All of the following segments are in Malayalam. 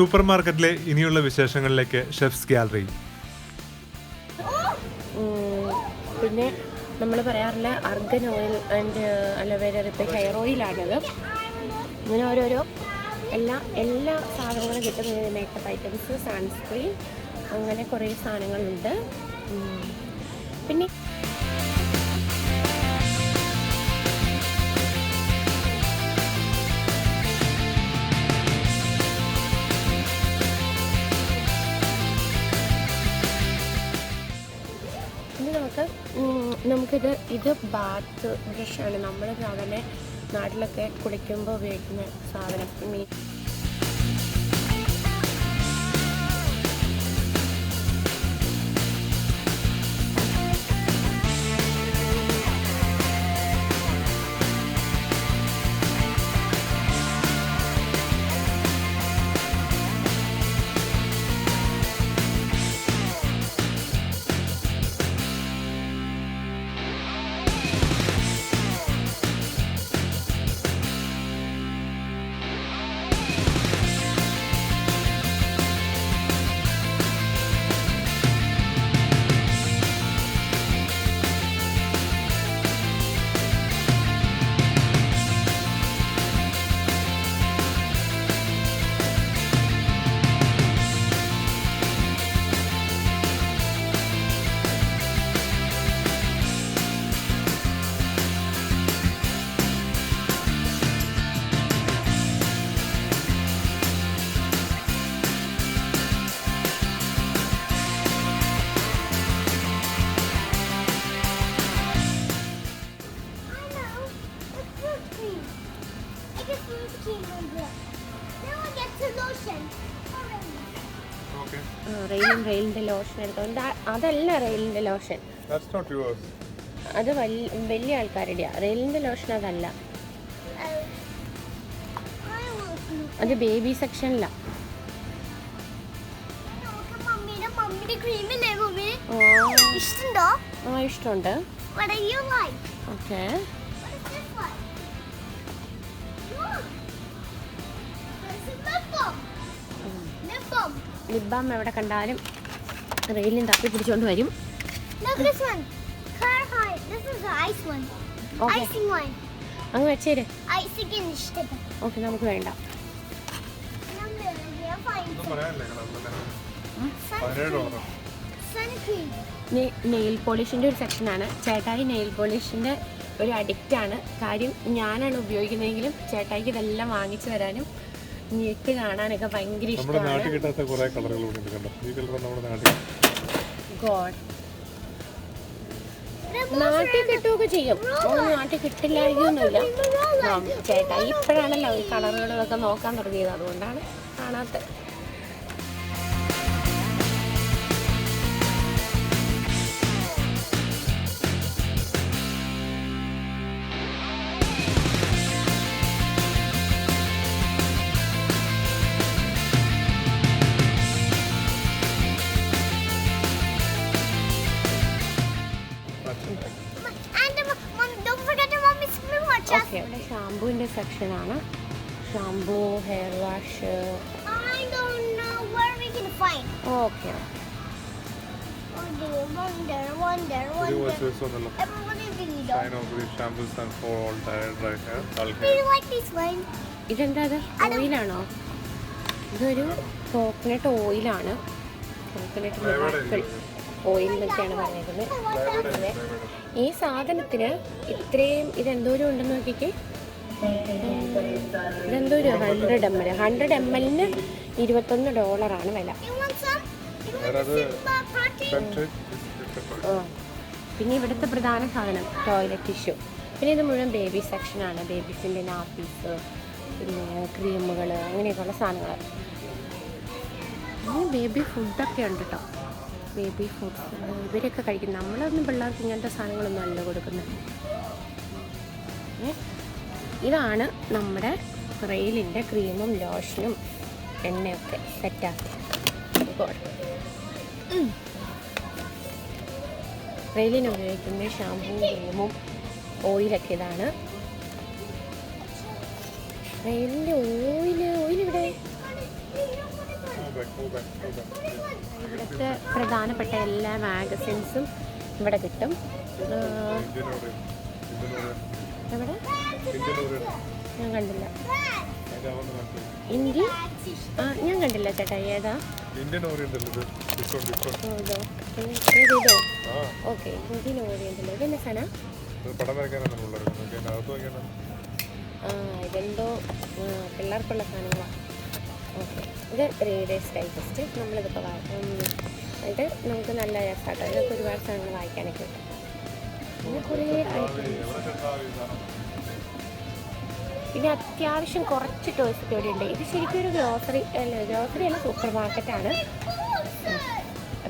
സൂപ്പർ മാർക്കറ്റിലെ ഇനിയുള്ള വിശേഷങ്ങളിലേക്ക് ഷെഫ്സ് ഗാലറി. പിന്നെ നമ്മൾ പറയാറില്ല argan oil and aloe vera ഇപ്പം ഹെയർ ഓയിലാണത്. ഇങ്ങനെ ഓരോരോ എല്ലാ എല്ലാ സാധനങ്ങളും കിട്ടുന്നത് മേക്കപ്പ് ഐറ്റംസ് സൺസ്ക്രീൻ അങ്ങനെ കുറേ സാധനങ്ങളുണ്ട്. പിന്നെ നമുക്കിത് ഇത് ബാത്ത് ബ്രഷാണ്. നമ്മൾ സാധാരണ നാട്ടിലൊക്കെ കുളിക്കുമ്പോൾ ഉപയോഗിക്കുന്ന സാധനം. മീ റെയിലും റെയിലിന്റെ ലോഷൻ എടുത്തോണ്ട് അതല്ല റെയിലിന്റെ ലോഷൻ. അത് വലിയ വലിയ റെയിലിന്റെ റെയിലിന്റെ ലോഷൻ അതല്ല. അത് ബേബി സെക്ഷനിലാ. ഇഷ്ടമുണ്ട്? ഓക്കെ. ലിബാം എവിടെ കണ്ടാലും റെയിലിന് തപ്പി പിടിച്ചോണ്ട് വരും. അങ്ങ് വെച്ചേര്. ഓക്കെ നമുക്ക് വേണ്ട. നെയിൽ പോളിഷിന്റെ ഒരു സെക്ഷനാണ് ചേട്ടായി നെയിൽ പോളിഷിന്റെ ഒരു അഡിക്റ്റാണ് കാര്യം ഞാനാണ് ഉപയോഗിക്കുന്നതെങ്കിലും ചേട്ടായിക്ക് ഇതെല്ലാം വാങ്ങിച്ചു തരാനും ഞെട്ട് കാണാനൊക്കെ ഭയങ്കര നമ്മുടെ നാട്ടിൽ ഇഷ്ടമാണ് കിട്ടാത്ത കുറെ കളറുകൾ ഉണ്ട് കണ്ടോ? ഈ കളർ നമ്മുടെ നാട്ടിൽ ഗോഡ്. നാട്ടിൽ കിട്ടുകയൊക്കെ ചെയ്യും. നാട്ടിൽ കിട്ടില്ലായിരിക്കുമൊന്നുമില്ല ചേട്ടാ ഇപ്പോഴാണല്ലോ ഈ കളറുകളൊക്കെ നോക്കാൻ തുടങ്ങിയത്. അതുകൊണ്ടാണ് കാണാത്തത്. ഹെയർ സെക്ഷനാണ് ഷാംപൂ ഹെയർ വാഷ് ഓക്കെ ഇതെന്താ അത്? ഓയിലാണോ ഇതൊരു കോക്കനട്ട് ഓയിലാണ് കോക്കനട്ട് മിറാക്കിൾ ഓയിൽ എന്നൊക്കെയാണ് പറഞ്ഞേക്കുന്നത് അതെ ഈ സാധനത്തിന് ഇത്രയും ഇതെന്തോരം ഉണ്ടെന്ന് നോക്കിക്കേ. ഇതെന്തോരം hundred M L hundred M എല്ലിന് ഇരുപത്തൊന്ന് ഡോളറാണ് വില? ആ. പിന്നെ ഇവിടുത്തെ പ്രധാന സാധനം ടോയ്ലറ്റ് ടിഷ്യൂ പിന്നെ ഇത് മുഴുവൻ ബേബി സെക്ഷനാണ് ബേബീസിന്റെ നാപ്പീസ് പിന്നെ ക്രീമുകൾ അങ്ങനെയൊക്കെയുള്ള സാധനങ്ങൾ പിന്നെ ബേബി ഫുഡൊക്കെ ഉണ്ട് കേട്ടോ ബേബി ഫുഡ് ഇവരൊക്കെ കഴിക്കും നമ്മളൊന്നും പിള്ളേർക്ക് ഇങ്ങനത്തെ സാധനങ്ങളൊന്നും അല്ല കൊടുക്കുന്നത്. ഏ? ഇതാണ് നമ്മുടെ റെയിലിന്റെ ക്രീമും ലോഷനും എണ്ണയൊക്കെ സെറ്റാക്കി റെയിലിന് ഉപയോഗിക്കുന്ന ഷാമ്പൂ ക്രീമും ഓയിലൊക്കെ ഇതാണ് റെയിലിന്റെ ഓയിൽ ഓയിലിവിടെ. ഇവിടുത്തെ പ്രധാനപ്പെട്ട എല്ലാ മാഗസിൻസും ഇവിടെ കിട്ടും. എവിടെ. ഞാൻ കണ്ടില്ല. ഇന്ത്യ? ആ ഞാൻ കണ്ടില്ല ചേട്ടാ ഏതാ? Indian orient ഇത്? This one, this one. ഓ, ഇതോ ഏ- ഏതിതോ ആ, ഓക്കെ ഇന്ത്യൻ ഓറിയന്റൽ ഇതെന്നെ സാധനം? ആ ഇതെന്തോ പിള്ളേർക്കുള്ള സാധനങ്ങളാണ് ഓക്കെ ഇത് റീഡേഴ്സ് ഡൈജസ്റ്റ് നമ്മളിതിപ്പോൾ ഇത് നമുക്ക് നല്ല രസമാട്ടോ ഇതൊക്കെ ഒരുപാട് സാധനങ്ങൾ വായിക്കാനൊക്കെ കിട്ടും. പിന്നെ കുറേ items. പിന്നെ അത്യാവശ്യം കുറച്ച് ടോയ്സ് ഒക്കെ ഇവിടെ ഉണ്ട് ഇത് ശരിക്കും ഒരു ഗ്രോസറി അല്ല ഗ്രോസറി അല്ല സൂപ്പർ മാർക്കറ്റാണ്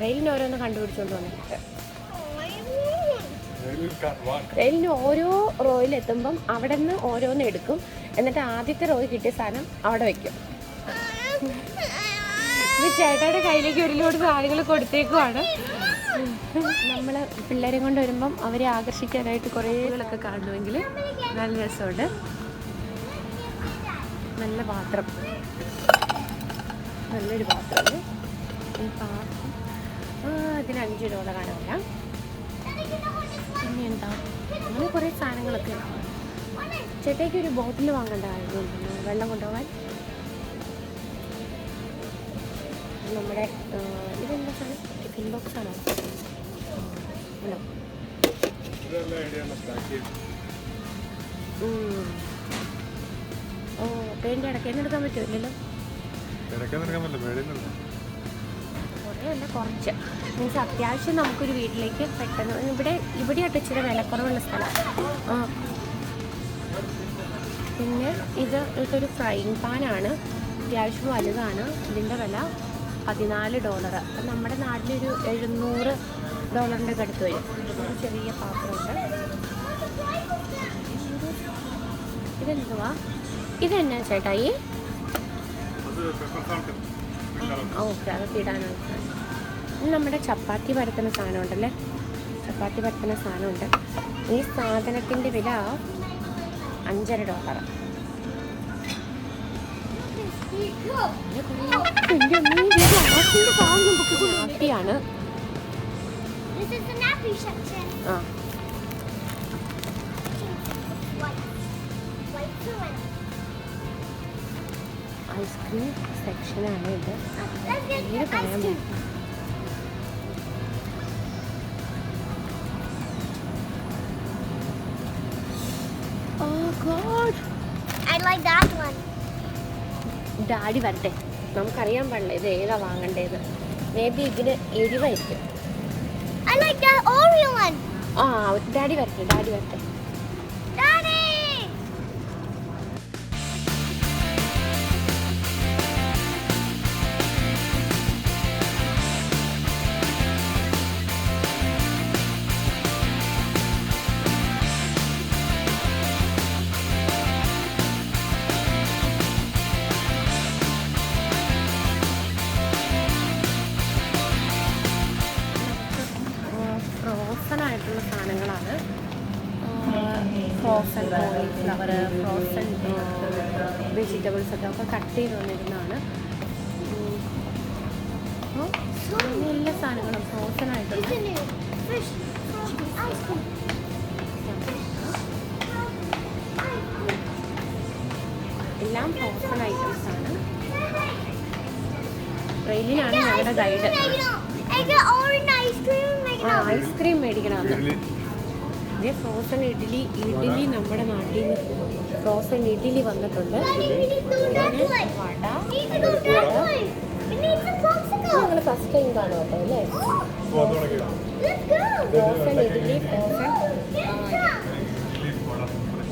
റെയിലിന് ഓരോന്ന് കണ്ടുപിടിച്ചുകൊണ്ട് വന്നിട്ട്. റെയിലിന് ഓരോ റോയിൽ എത്തുമ്പം അവിടെ നിന്ന് ഓരോന്ന് എടുക്കും. എന്നിട്ട് ആദ്യത്തെ റോയിൽ കിട്ടിയ സാധനം അവിടെ വെക്കും. ചേട്ടയുടെ കയ്യിലേക്ക് ഒരു ലോഡ് സാധനങ്ങൾ കൊടുത്തേക്കുവാണ്. നമ്മൾ പിള്ളേരെ കൊണ്ട് വരുമ്പം അവരെ ആകർഷിക്കാനായിട്ട് കുറേ കാണുമെങ്കിൽ നല്ല രസമുണ്ട്. നല്ല പാത്രം. നല്ലൊരു പാത്രം ഈ പാത്രം. ഇതിന് അഞ്ച് ഡോളറാണ് വില പിന്നെ എന്താ? അങ്ങനെ കുറേ സാധനങ്ങളൊക്കെ ചേട്ടയ്ക്ക് ഒരു ബോട്ടിൽ വാങ്ങേണ്ട വാങ്ങണ്ടായിരുന്നു വെള്ളം കൊണ്ടുപോകാൻ. നമ്മുടെ ഇതെന്താ സാധനം? ടിഫിൻ ബോക്സ് ആണോ? ഹലോ ഓ പെയിന്റ് ഇടയ്ക്ക് എടുക്കാൻ പറ്റുമല്ലോ കുറച്ച്. മീൻസ് അത്യാവശ്യം നമുക്കൊരു വീട്ടിലേക്ക് പെട്ടെന്ന് ഇവിടെ ഇവിടെയായിട്ട് ഇച്ചിരി വിലക്കുറവുള്ള സ്ഥലം. ആ. പിന്നെ ഇത് ഇതൊരു ഫ്രൈങ് പാനാണ് അത്യാവശ്യം വലുതാണ്. ഇതിന്റെ വില പതിനാല് ഡോളർ അപ്പം നമ്മുടെ നാട്ടിലൊരു എഴുന്നൂറ് ഡോളറിന്റെ ഒക്കെ അടുത്ത് വരും. ഒരു ചെറിയ പാത്രമുണ്ട്. ഇതെന്തുവാ? ഇതെന്നാ ചേട്ടാ ഈ? ഓക്കെ അതൊക്കെ ഇടാനാണ് നമ്മുടെ ചപ്പാത്തി പരത്തുന്ന സാധനം ഉണ്ടല്ലേ ചപ്പാത്തി പരത്തുന്ന സാധനമുണ്ട്. ഈ സാധനത്തിന്റെ വില അഞ്ചര ഡോളർ ാണ്. ആ. ഐസ്ക്രീം സെക്ഷനാണ് ഇത് പേര് പറയാൻ. പറ്റും Oh God. I like that one. Daddy വരട്ടെ നമുക്കറിയാൻ പാടില്ല ഇത് ഏതാ വാങ്ങണ്ടേത് മേ ബി ഇതിന് എരിവായിരിക്കും I like that Oreo one. ആ ഡാഡി വരട്ടെ ഡാഡി വരട്ടെ വെജിറ്റബിൾസ് ഒക്കെ ഒക്കെ കട്ട് ചെയ്ത് അങ്ങനെ എല്ലാ സാധനങ്ങളും ഫ്രോസൺ ആയിട്ടുള്ള. എല്ലാം ഫ്രോസൺ ഐറ്റംസ് ആണ്. ട്രെയിനിലാണ് ഞങ്ങളുടെ ഗൈഡ് ഐസ്ക്രീം മേടിക്കണമെന്ന് ഇതേ ഫ്രോസൺ ഇഡ്ഡലി ഇഡ്ഡലി നമ്മുടെ നാട്ടിൽ നിന്ന് ഫ്രോസൺ ഇഡ്ഡലി വന്നിട്ടുണ്ട്. ഞങ്ങൾ ഫസ്റ്റ് ടൈം കാണും കേട്ടോ അല്ലേ. ഫ്രോസൺ ഇഡ്ഡലി ഫ്രോസൺ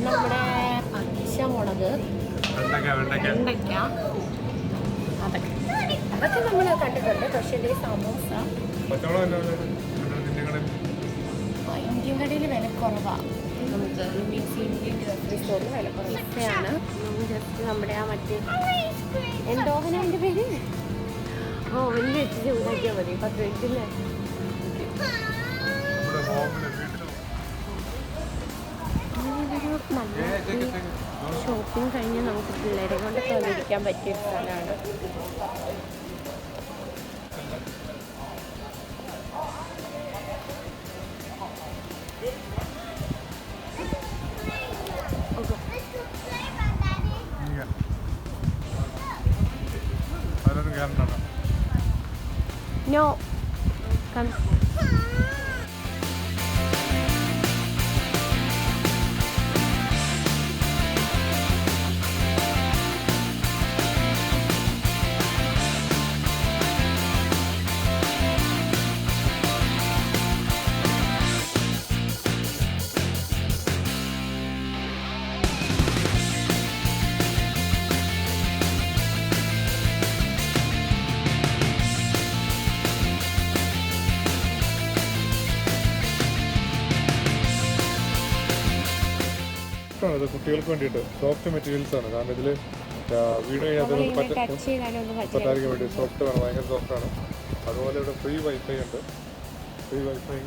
നമ്മുടെ പച്ചമുളക് വെണ്ടയ്ക്ക അതൊക്കെ. അതൊക്കെ നമ്മൾ കണ്ടിട്ടുണ്ട്. പക്ഷേ ഇതേ സമോസ. ഇന്ത്യൻ കടയിൽ വില കുറവാണ് ജസ്റ്റ് നമ്മുടെ ആ മറ്റേ. എന്തോഹന എന്റെ പേര്? ഓ വലിയ വെച്ച് ഉണ്ടാക്കിയാൽ മതി. പത്ത് മിനിറ്റില്ലേ ഷോപ്പിംഗ് കഴിഞ്ഞ് നമുക്ക് പിള്ളേരെ കൊണ്ട് തോന്നിയിരിക്കാൻ പറ്റിയ Instagram, no, no. No. Comes. ഇത് കുട്ടികൾക്ക് വേണ്ടിയിട്ട് സോഫ്റ്റ് മെറ്റീരിയൽസ് ആണ്. കാരണം ഇതിൽ വീട് കഴിഞ്ഞാൽ പറ്റാതിരിക്കാൻ വേണ്ടി സോഫ്റ്റ് ആണ് ഭയങ്കര സോഫ്റ്റ് ആണ്. അതുപോലെ ഇവിടെ ഫ്രീ വൈഫൈ ഉണ്ട്. ഫ്രീ വൈഫൈ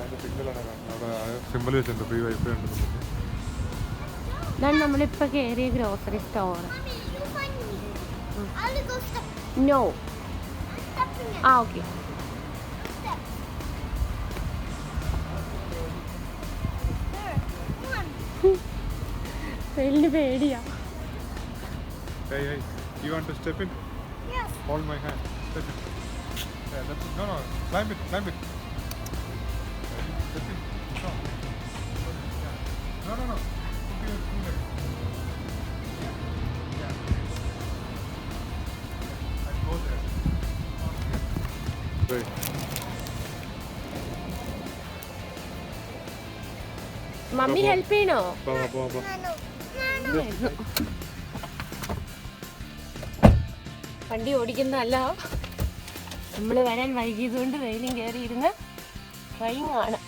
അതിന്റെ സിഗ്നലാണ് അവിടെ സിമ്പിൾ വെച്ചിട്ടുണ്ട് ഫ്രീ വൈഫൈ ഉണ്ട് ഇതാണ് നമ്മളിപ്പോൾ കയറിയ ഗ്രോസറി സ്റ്റോർ. നോ. ആ ഓക്കെ വെയിലിന് പേടിയാ Hey, hey, you want to step in? Yes. Hold my hand. Step in. Yeah, that's it. No, no, climb it, climb it. Step in. No. Yeah. No, no, no. Put your two legs. Yeah. And go there. Right. Mummy help ചെയ്യണോ പോവാ പോവാ പോവാ വണ്ടി ഓടിക്കുന്നതല്ല. നമ്മൾ വരാൻ വൈകിയതുകൊണ്ട് വെയിലും കയറിയിരുന്ന് ഡ്രൈവിംഗ് ആണ്